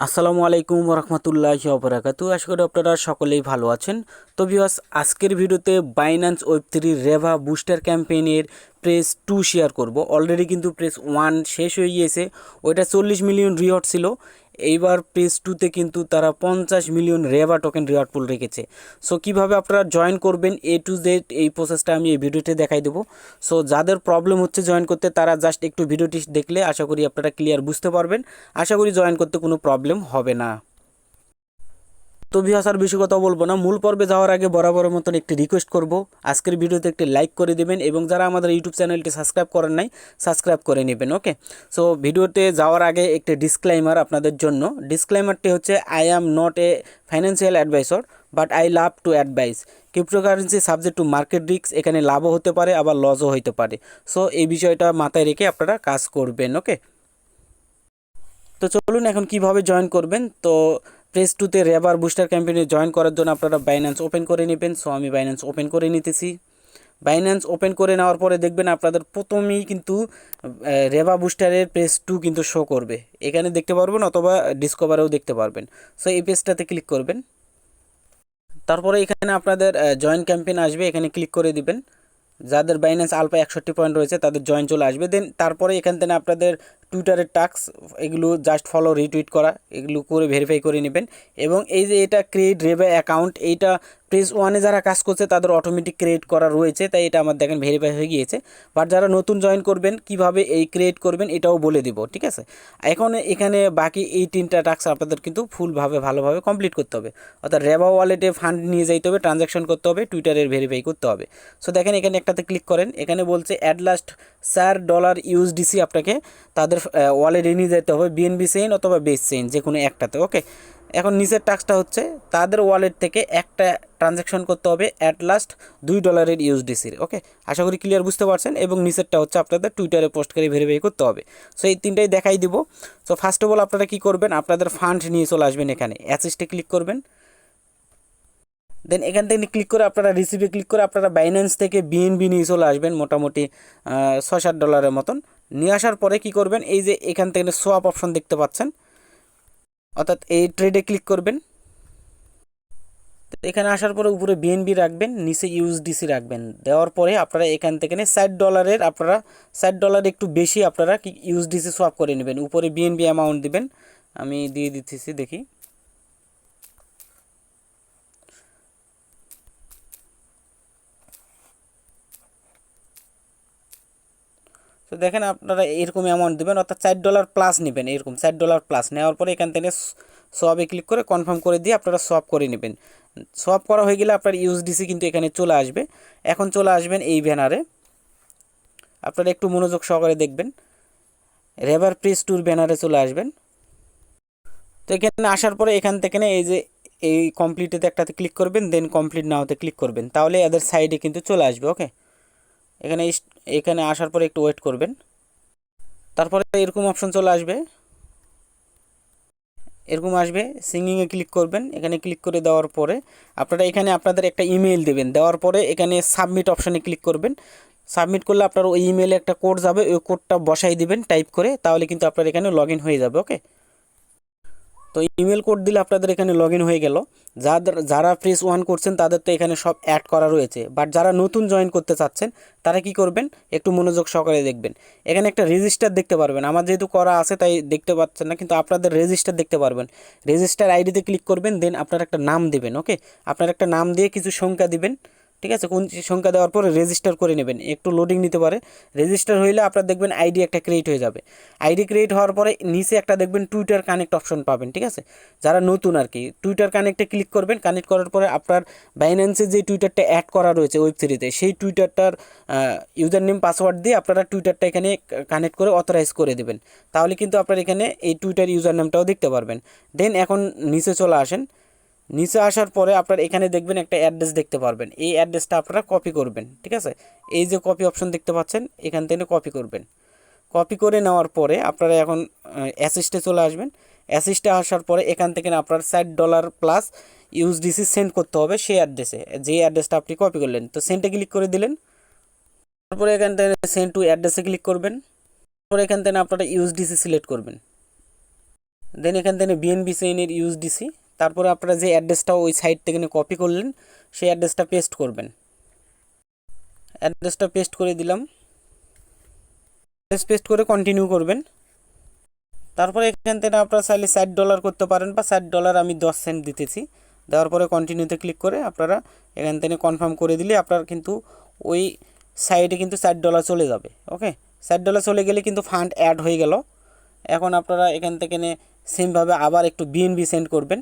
আসসালামু আলাইকুম রহমতুল্লাহ অবরাকাতু আশা করি আপনারা সকলেই ভালো আছেন। তো বিয়াস আজকের ভিডিওতে Binance web three Reva booster ক্যাম্পেইনের phase two share করব। অলরেডি কিন্তু প্রেস ওয়ান শেষ হয়ে গিয়েছে। ওইটা চল্লিশ মিলিয়ন রিওয়ার্ড ছিল। এইবার পেজ টুতে কিন্তু তারা পঞ্চাশ million Reva token reward pool রেখেছে। সো কীভাবে আপনারা জয়েন করবেন এ টু জেড এই প্রসেসটা আমি এই ভিডিওতে দেখাই দেবো। সো যাদের প্রবলেম হচ্ছে জয়েন করতে, তারা জাস্ট একটু ভিডিওটি দেখলে আশা করি আপনারা ক্লিয়ার বুঝতে পারবেন। আশা করি জয়েন করতে কোনো প্রবলেম হবে না। তো আর বেশি কথা বলব না। মূল পর্বে যাওয়ার আগে বরাবরের মতন একটি রিকোয়েস্ট করব। আজকের ভিডিওতে একটি লাইক করে দেবেন এবং যারা আমাদের ইউটিউব চ্যানেলটি সাবস্ক্রাইব করেন নাই সাবস্ক্রাইব করে নেবেন ওকে সো ভিডিওতে যাওয়ার আগে একটি ডিসক্লাইমার আপনাদের জন্য। ডিসক্লাইমারটি হচ্ছে I am not a financial advisor but I love to advise cryptocurrency subject to market risk এখানে লাভও হতে পারে, আবার লসও হতে পারে। সো এই বিষয়টা মাথায় রেখে আপনারা কাজ করবেন ওকে তো চলুন এখন কীভাবে জয়েন করবেন? তো প্রেস টুতে রেবার বুস্টার ক্যাম্পেইনে জয়েন করার জন্য আপনারা বাইন্যান্স ওপেন করে নেবেন। সো আমি বাইন্যান্স ওপেন করে নিতেছি। বাইন্যান্স ওপেন করে নেওয়ার পরে দেখবেন আপনাদের প্রথমেই কিন্তু রেবা বুস্টারের পেজ টু কিন্তু শো করবে। এখানে দেখতে পারবেন অথবা ডিসকভারেও দেখতে পারবেন। সো এই পেজটাতে ক্লিক করবেন। তারপরে এখানে আপনাদের জয়েন ক্যাম্পেইন আসবে। এখানে ক্লিক করে দিবেন। যাদের বাইন্যান্স আলপা একষট্টি পয়েন্ট রয়েছে, তাদের জয়েন চলে আসবে। দেন তারপরে এখান থেকে আপনাদের টুইটারের টাক্স এগুলো জাস্ট ফলো রিটুইট করা, এগুলো করে ভেরিফাই করে নেবেন। এবং এই যে এটা ক্রিয়েট রেবে অ্যাকাউন্ট এইটা প্রেস ওয়ানে যারা কাজ করছে, তাদের অটোমেটিক ক্রিয়েট করা রয়েছে, তাই এটা আমার দেখেন ভেরিফাই হয়ে গিয়েছে। বাট যারা নতুন জয়েন করবেন, কীভাবে এই ক্রিয়েট করবেন, এটাও বলে দিব, ঠিক আছে? এখন এখানে বাকি এই তিনটা টাস্ক আপনাদের কিন্তু ফুলভাবে ভালোভাবে কমপ্লিট করতে হবে। অর্থাৎ রেবা ওয়ালেটে ফান্ড নিয়ে যাইতে হবে ট্রানজ্যাকশন করতে হবে টুইটারের ভেরিফাই করতে হবে। সো দেখেন এখানে একটাতে ক্লিক করেন, এখানে বলছে অ্যাট লাস্ট চার ডলার ইউএসডিসি আপনাকে, তাদের ওয়ালেটে নিয়ে যেতে হবে বিএনবি চেইন অথবা বেস চেইন যে কোনো একটাতে ওকে এখন নিচের টাস্কটা হচ্ছে, তাদের ওয়ালেট থেকে একটা ট্রানজ্যাকশন করতে হবে অ্যাট লাস্ট দুই ডলারের ইউএসডিসির ওকে আশা করি ক্লিয়ার বুঝতে পারছেন? এবং নিচেরটা হচ্ছে আপনাদের টুইটারে পোস্ট করে ভেরিফাই করতে হবে। সো এই তিনটাই দেখাই দিব। সো ফার্স্ট অফ অল আপনারা কী করবেন? আপনাদের ফান্ড নিয়ে চলে আসবেন এখানে। অ্যাসিস্টে ক্লিক করবেন। দেন এখান থেকে ক্লিক করে আপনারা রিসিভে ক্লিক করে আপনারা বাইন্যান্স থেকে বিএনবি নিয়ে চলে আসবেন, মোটামুটি ছয় সাত ডলারের মতন। নিয়ে আসার পরে কি করবেন? এই যে এখান থেকে সোয়াপ অপশন দেখতে পাচ্ছেন। অর্থাৎ এই ট্রেডে ক্লিক করবেন। এখানে আসার পরে উপরে বিএনবি রাখবেন, নিচে ইউএসডিসি রাখবেন। দেওয়ার পরে আপনারা এখান থেকে ষাট ডলারের আপনারা, ষাট ডলার একটু বেশি আপনারা কি ইউএসডিসি সোয়াপ করে নেবেন। উপরে বিএনবি অ্যামাউন্ট দিবেন। আমি দিয়ে দিতেছি, দেখি। দেখেন আপনারা এরকম অ্যামাউন্ট দেবেন, অর্থাৎ চার ডলার প্লাস নেবেন, এরকম চার ডলার প্লাস নেওয়ার পরে এখান থেকে সোয়াবে ক্লিক করে কনফার্ম করে দিয়ে আপনারা সোয়াপ করে নেবেন। সোয়াপ করা হয়ে গেলে আপনার ইউএসডিসি কিন্তু এখানে চলে আসবে। এখন চলে আসবেন এই ব্যানারে আপনারা একটু মনোযোগ সহকারে দেখবেন। রেভার প্রেস ট্যুর ব্যানারে চলে আসবেন। তো এখানে আসার পরে এখান থেকে এই যে এই কমপ্লিটেতে একটাতে ক্লিক করবেন দেন কমপ্লিট নাওতে ক্লিক করবেন। তাহলে এদের সাইডে কিন্তু চলে আসবে ওকে এখানে এখানে আসার পরে একটু ওয়েট করবেন। তারপরে এরকম অপশন চলে আসবে। এরকম আসবে সিঙ্গিংয়ে ক্লিক করবেন। এখানে ক্লিক করে দেওয়ার পরে আপনারা এখানে আপনাদের একটা ইমেল দেবেন। দেওয়ার পরে এখানে সাবমিট অপশানে ক্লিক করবেন। সাবমিট করলে আপনার ওই ইমেলে একটা কোড যাবে, ওই কোডটা বসাই দিবেন টাইপ করে, তাহলে কিন্তু আপনার এখানে লগ হয়ে যাবে ওকে তো ইমেল কোড দিলে আপনাদের এখানে লগ হয়ে গেল। যাদের, যারা প্রেস ওয়ান করছেন, তাদের তো এখানে সব অ্যাড করা রয়েছে। বাট যারা নতুন জয়েন করতে চাচ্ছেন, তারা কি করবেন? একটু মনোযোগ সহকারে দেখবেন। এখানে একটা রেজিস্টার দেখতে পারবেন। আমার যেহেতু করা আছে, তাই দেখতে পাচ্ছেন না, কিন্তু আপনাদের রেজিস্টার দেখতে পারবেন। রেজিস্টার আইডিতে ক্লিক করবেন দেন আপনার একটা নাম দেবেন ওকে আপনার একটা নাম দিয়ে কিছু সংখ্যা দিবেন। ঠিক আছে? কোন সংখ্যা দেওয়ার পরে রেজিস্টার করে নেবেন। একটু লোডিং নিতে পারে। রেজিস্টার হইলে আপনার দেখবেন আইডি একটা ক্রিয়েট হয়ে যাবে। আইডি ক্রিয়েট হওয়ার পরে নিচে একটা দেখবেন টুইটার কানেক্ট অপশন পাবেন, ঠিক আছে? যারা নতুন আর কি টুইটার কানেক্টে ক্লিক করবেন। কানেক্ট করার পরে আপনার বাইন্যান্সের যে টুইটারটা অ্যাড করা রয়েছে ওয়েব থ্রিতে সেই টুইটারটার ইউজার নেম পাসওয়ার্ড দিয়ে আপনারা টুইটারটা এখানে কানেক্ট করে অথরাইজ করে দেবেন। তাহলে কিন্তু আপনার এখানে এই টুইটার ইউজার নেমটাও দেখতে পারবেন। দেন এখন নিচে চলে আসেন। নিচে আসার পরে আপনার এখানে দেখবেন একটা অ্যাড্রেস দেখতে পারবেন। এই অ্যাড্রেসটা আপনারা কপি করবেন, ঠিক আছে? এই যে কপি অপশন দেখতে পাচ্ছেন, এখান থেকে কপি করবেন। কপি করে নেওয়ার পরে আপনারা এখন অ্যাসিস্টে চলে আসবেন। অ্যাসিস্টে আসার পরে এখান থেকে আপনার ষাট ডলার প্লাস ইউএসডিসি সেন্ড করতে হবে সেই অ্যাড্রেসে যে অ্যাড্রেসটা আপনি কপি করলেন, তো সেন্টে ক্লিক করে দিলেন। তারপরে এখান থেকে সেন্ড টু অ্যাড্রেসে ক্লিক করবেন। তারপরে এখান থেকে আপনারা ইউএসডিসি সিলেক্ট করবেন। দেন এখান থেকে বিএনবি চেইনের ইউএসডিসি তারপরে আপনারা যে অ্যাড্রেসটা ওই সাইট থেকে নিয়ে কপি করলেন, সেই অ্যাড্রেসটা পেস্ট করবেন। অ্যাড্রেসটা পেস্ট করে দিলাম। অ্যাড্রেস পেস্ট করে কন্টিনিউ করবেন। তারপরে এখান থেকে আপনারা চাইলে ষাট ডলার করতে পারেন বা ষাট ডলার আমি দশ সেন্ট দিতেছি। দেওয়ার পরে কন্টিনিউতে ক্লিক করে আপনারা এখান থেকে কনফার্ম করে দিলে আপনার কিন্তু ওই সাইডে কিন্তু ষাট ডলার চলে যাবে ওকে ষাট ডলার চলে গেলে কিন্তু ফান্ড অ্যাড হয়ে গেল। এখন আপনারা এখান থেকে সেমভাবে আবার একটু বিএনবি সেন্ড করবেন।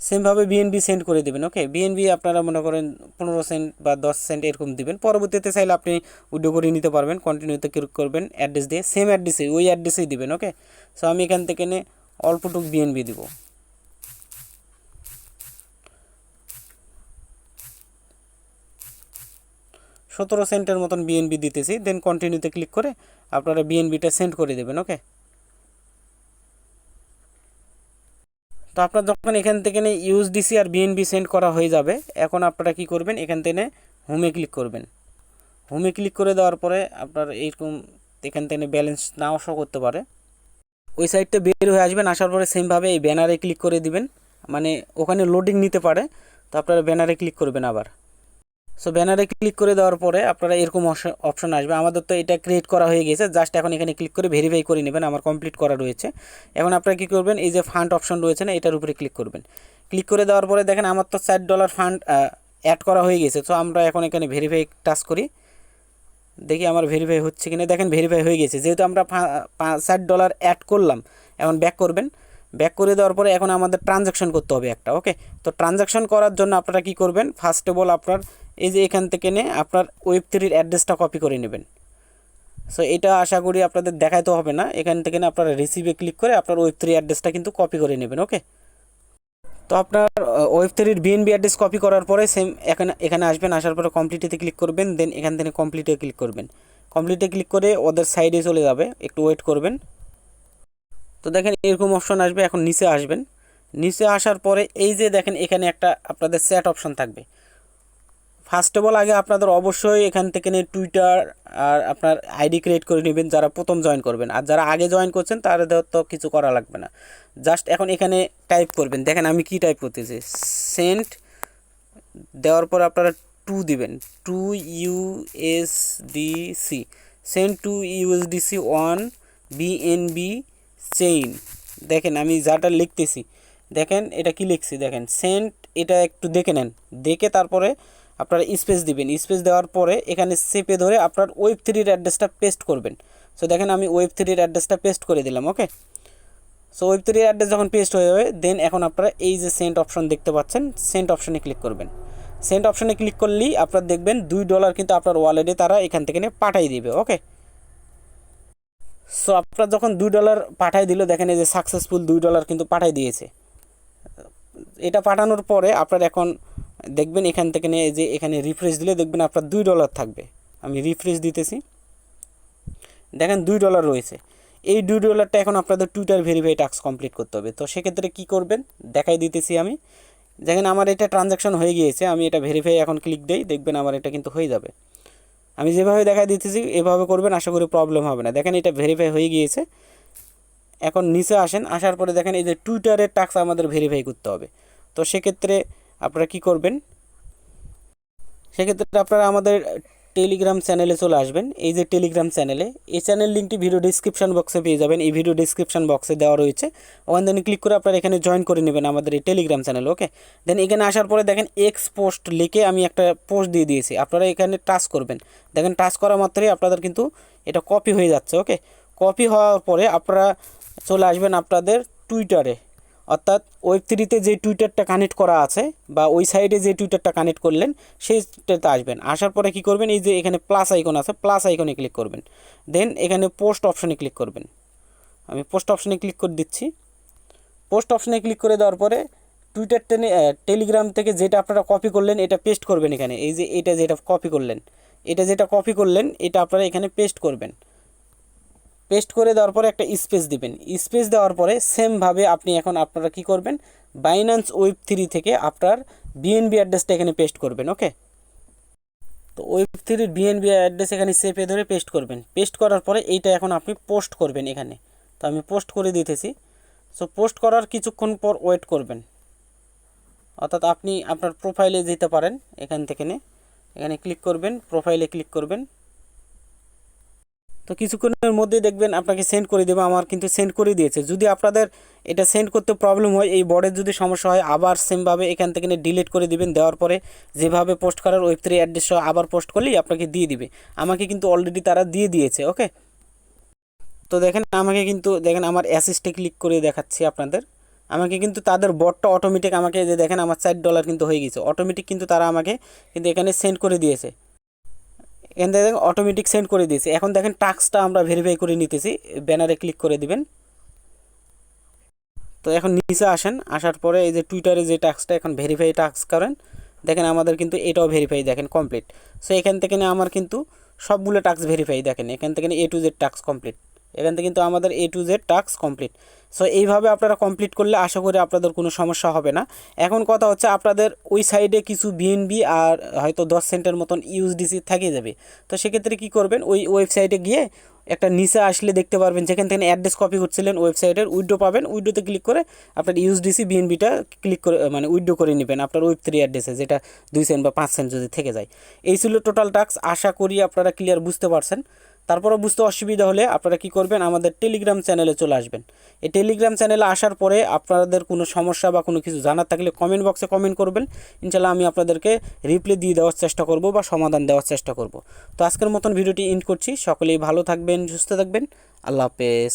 সেমভাবে বিএনবি সেন্ড করে দেবেন ওকে বিএনবি আপনারা মনে করেন পনেরো সেন্ট বা দশ সেন্ট এরকম দিবেন। পরবর্তীতে চাইলে আপনি উইড্রো করে নিতে পারবেন কন্টিনিউতে ক্লিক করবেন অ্যাড্রেস দিয়ে সেম অ্যাড্রেসে ওই অ্যাড্রেসেই দিবেন ওকে সো আমি এখান থেকে নে অল্পটুক বিএনবি দিব। সতেরো সেন্টের মতন বিএনবি দিতেছি দেন কন্টিনিউতে ক্লিক করে আপনারা বিএনবিটা সেন্ড করে দেবেন ওকে আপনার যখন এখান থেকে ইউএসডিসি আর বিএনবি সেন্ড করা হয়ে যাবে। এখন আপনারা কি করবেন? এখান থেকে হোমে ক্লিক করবেন। হোমে ক্লিক করে দেওয়ার পরে আপনার এইরকম এখান থেকে ব্যালেন্স নাও শো করতে পারে। ওই সাইডটা বের হয়ে আসবেন, আসার পরে সেমভাবে এই ব্যানারে ক্লিক করে দিবেন। মানে ওখানে লোডিং নিতে পারে, তো আপনারা ব্যানারে ক্লিক করবেন আবার। সো ব্যানারে ক্লিক করে দেওয়ার পরে আপনারা এরকম অপশন আসবে। আমাদের তো এটা ক্রিয়েট করা হয়ে গেছে। জাস্ট এখন এখানে ক্লিক করে ভেরিফাই করে নেবেন। আমার কমপ্লিট করা রয়েছে। এখন আপনারা কী করবেন? এই যে ফান্ড অপশন রয়েছে না, এটার উপরে ক্লিক করবেন। ক্লিক করে দেওয়ার পরে দেখেন আমার তো ষাট ডলার ফান্ড অ্যাড করা হয়ে গেছে। তো আমরা এখন এখানে ভেরিফাই টাচ করি। দেখি আমার ভেরিফাই হচ্ছে কিনা। দেখেন ভেরিফাই হয়ে গেছে। যেহেতু আমরা ষাট ডলার অ্যাড করলাম, এখন ব্যাক করবেন। ব্যাক করে দেওয়ার পরে এখন আমাদের ট্রানজ্যাকশন করতে হবে একটা ওকে তো ট্রানজ্যাকশন করার জন্য আপনারা কি করবেন? ফার্স্ট অফ অল আপনার এই যে এখান থেকে নিয়ে আপনার ওয়েব থ্রির অ্যাড্রেসটা কপি করে নেবেন। সো এটা আশা করি আপনাদের দেখাইতে হবে না। এখান থেকে না, আপনারা রিসিভে ক্লিক করে আপনার ওয়েব থ্রি অ্যাড্রেসটা কিন্তু কপি করে নেবেন ওকে তো আপনার ওয়েব থ্রির বিএনবি অ্যাড্রেস কপি করার পরে সেম এখানে এখানে আসবেন, আসার পরে কমপ্লিটেতে ক্লিক করবেন দেন এখান থেকে কমপ্লিটে ক্লিক করবেন। কমপ্লিটে ক্লিক করে ওদের সাইডে চলে যাবে, একটু ওয়েট করবেন। তো দেখেন এরকম অপশন আসবে, এখন নিচে আসবেন। নিচে আসার পরে এই যে দেখেন, এখানে একটা আপনাদের সেট অপশন থাকবে। ফার্স্ট অফ অল আগে আপনাদের অবশ্যই এখান থেকে নিয়ে টুইটার আর আপনার আইডি ক্রিয়েট করে নেবেন, যারা প্রথম জয়েন করবেন। আর যারা আগে জয়েন করছেন, তাদের তো কিছু করা লাগবে না। জাস্ট এখন এখানে টাইপ করবেন। দেখেন আমি কি টাইপ করতেছি। সেন্ট দেওয়ার পর আপনারা টু দিবেন। Two USDC sent to USDC one BNB chain দেখেন আমি যাটা লিখতেছি। দেখেন এটা কি লিখছি? দেখেন। সেন্ট এটা একটু দেখে নেন। দেখে তারপরে আপনারা স্পেস দিবেন। স্পেস দেওয়ার পরে এখানে চেপে ধরে আপনার ওয়েব থ্রির অ্যাড্রেসটা পেস্ট করবেন। সো দেখেন আমি ওয়েব থ্রির অ্যাড্রেসটা পেস্ট করে দিলাম ওকে সো ওয়েব থ্রির অ্যাড্রেস যখন পেস্ট হয়ে যাবে দেন এখন আপনারা এই যে সেন্ট অপশন দেখতে পাচ্ছেন সেন্ট অপশনে ক্লিক করবেন। সেন্ট অপশনে ক্লিক করলেই আপনার দেখবেন দুই ডলার কিন্তু আপনার ওয়ালেটে তারা এখান থেকে পাঠাই দিবে ওকে সো আপনার যখন দুই ডলার পাঠাই দিল, দেখেন এই যে সাকসেসফুল দুই ডলার কিন্তু পাঠাই দিয়েছে। এটা পাঠানোর পরে আপনার এখন দেখবেন এখান থেকে নিয়ে যে এখানে রিফ্রেশ দিলে দেখবেন আপনার দুই ডলার থাকবে। আমি রিফ্রেশ দিতেছি। দেখেন দুই ডলার রয়েছে। এই দুই ডলারটা এখন আপনাদের টুইটার ভেরিফাই টাস্ক কমপ্লিট করতে হবে। তো সেক্ষেত্রে কী করবেন? দেখাই দিতেছি আমি। দেখেন আমার এটা ট্রানজ্যাকশন হয়ে গিয়েছে। আমি এটা ভেরিফাই এখন ক্লিক দেই, দেখবেন আমার এটা কিন্তু হয়ে যাবে। আমি যেভাবে দেখা দিতেছি, এভাবে করবেন, আশা করি প্রবলেম হবে না। দেখেন এটা ভেরিফাই হয়ে গিয়েছে। এখন নিচে আসেন, আসার পরে দেখেন এই যে টুইটারের টাক্স আমাদের ভেরিফাই করতে হবে। তো সেক্ষেত্রে আপনারা কি করবেন? সেক্ষেত্রে আপনারা আমাদের টেলিগ্রাম চ্যানেলে চলে আসবেন। এই যে টেলিগ্রাম চ্যানেলে এই চ্যানেল লিঙ্কটি ভিডিও ডিসক্রিপশন বক্সে পেয়ে যাবেন। এই ভিডিও ডিসক্রিপশন বক্সে দেওয়া রয়েছে। ওখান থেকে ক্লিক করে আপনারা এখানে জয়েন করে নেবেন আমাদের এই টেলিগ্রাম চ্যানেল ওকে দেন এখানে আসার পরে দেখেন এক্স পোস্ট লিখে আমি একটা পোস্ট দিয়ে দিয়েছি। আপনারা এখানে টাচ করবেন। দেখেন টাচ করা মাত্রই আপনাদের কিন্তু এটা কপি হয়ে যাচ্ছে ওকে কপি হওয়ার পরে আপনারা চলে আসবেন আপনাদের টুইটারে অর্থাৎ ওয়েব থ্রিতে যে টুইটারটা কানেক্ট করা আছে বা ওই সাইডে যে টুইটারটা কানেক্ট করলেন, সেইটাতে আসবেন। আসার পরে কি করবেন? এই যে এখানে প্লাস আইকন আছে প্লাস আইকনে ক্লিক করবেন। দেন এখানে পোস্ট অপশনে ক্লিক করবেন। আমি পোস্ট অপশনে ক্লিক করে দিচ্ছি। পোস্ট অপশনে ক্লিক করে দেওয়ার পরে টুইটার টেনে টেলিগ্রাম থেকে যেটা আপনারা কপি করলেন, এটা পেস্ট করবেন এখানে। এই যে এটা যেটা কপি করলেন, এটা যেটা কপি করলেন, এটা আপনারা এখানে পেস্ট করবেন। পেস্ট করে দেওয়ার পরে একটা স্পেস দিবেন। স্পেস দেওয়ার পরে সেমভাবে আপনি এখন আপনারা কি করবেন? বাইন্যান্স ওয়েব থ্রি থেকে আপনার বিএনবি অ্যাড্রেসটা এখানে পেস্ট করবেন, ওকে? তো ওয়েব থ্রির বিএনবি অ্যাড্রেস এখানে সেপে ধরে পেস্ট করবেন। পেস্ট করার পরে এইটা এখন আপনি পোস্ট করবেন এখানে। তো আমি পোস্ট করে দিতেছি। সো পোস্ট করার কিছুক্ষণ পর ওয়েট করবেন। অর্থাৎ আপনি আপনার প্রোফাইলে যেতে পারেন এখান থেকে এখানে ক্লিক করবেন প্রোফাইলে ক্লিক করবেন। তো কিছুক্ষণের মধ্যে দেখবেন আপনাকে সেন্ড করে দেবে, আমার কিন্তু সেন্ড করে দিয়েছে। যদি আপনাদের এটা সেন্ড করতে প্রবলেম হয়, এই বোর্ডের যদি সমস্যা হয়, আবার সেমভাবে এখান থেকে ডিলিট করে দিবেন, দেওয়ার পরে যেভাবে পোস্ট করার ওয়েব থ্রি অ্যাড্রেস আবার পোস্ট করলেই আপনাকে দিয়ে দিবে। আমাকে কিন্তু অলরেডি তারা দিয়ে দিয়েছে ওকে তো দেখেন, আমাকে কিন্তু দেখেন, আমার অ্যাসিস্টে ক্লিক করে দেখাচ্ছি আপনাদের। আমাকে কিন্তু তাদের বটটা অটোমেটিক আমাকে যে দেখেন, আমার চার ডলার কিন্তু হয়ে গেছে। অটোমেটিক কিন্তু তারা আমাকে কিন্তু এখানে সেন্ড করে দিয়েছে। এখান থেকে দেখেন অটোমেটিক সেন্ড করে দিয়েছি। এখন দেখেন টাস্কটা আমরা ভেরিফাই করে নিতেছি। ব্যানারে ক্লিক করে দিবেন। তো এখন নিচে আসেন। আসার পরে এই যে টুইটারে যে টাস্কটা এখন ভেরিফাই টাস্ক করেন। দেখেন আমাদের কিন্তু এটাও ভেরিফাই দেখেন কমপ্লিট সো এখান থেকে আমার কিন্তু সবগুলো টাস্ক ভেরিফাই দেখেন। এখান থেকে A to Z task complete এখান থেকে কিন্তু আমাদের A to Z task complete so এইভাবে আপনারা কমপ্লিট করলে আশা করি আপনাদের কোনো সমস্যা হবে না। এখন কথা হচ্ছে আপনাদের ওই সাইডে কিছু বিএনবি আর হয়তো দশ সেন্টের মতন ইউএসডিসি থেকে যাবে। তো সেক্ষেত্রে কী করবেন? ওই ওয়েবসাইটে গিয়ে একটা নিচে আসলে দেখতে পারবেন, যেখান থেকে অ্যাড্রেস কপি করছিলেন ওয়েবসাইটের উইডো পাবেন। উইডোতে ক্লিক করে আপনার ইউএসডিসি বিএনবিটা ক্লিক করে মানে উইডো করে নেবেন আপনার ওয়েব থ্রি অ্যাড্রেসে যেটা দুই সেন্ট বা পাঁচ সেন্ট যদি থেকে যায়। এই ছিল টোটাল টাস্ক আশা করি আপনারা ক্লিয়ার বুঝতে পারছেন। তারপরও বুঝতে অসুবিধা হলে আপনারা কি করবেন, আমাদের টেলিগ্রাম চ্যানেলে চলে আসবেন। এই টেলিগ্রাম চ্যানেলে আসার পরে আপনাদের কোনো সমস্যা বা কোনো কিছু জানার থাকলে কমেন্ট বক্সে কমেন্ট করবেন। ইনশাল্লাহ আমি আপনাদেরকে রিপ্লাই দিয়ে দেওয়ার চেষ্টা করব বা সমাধান দেওয়ার চেষ্টা করব। তো আজকের মতন ভিডিওটি ইন্ড করছি। সকলেই ভালো থাকবেন, সুস্থ থাকবেন। আল্লাহ হাফেজ।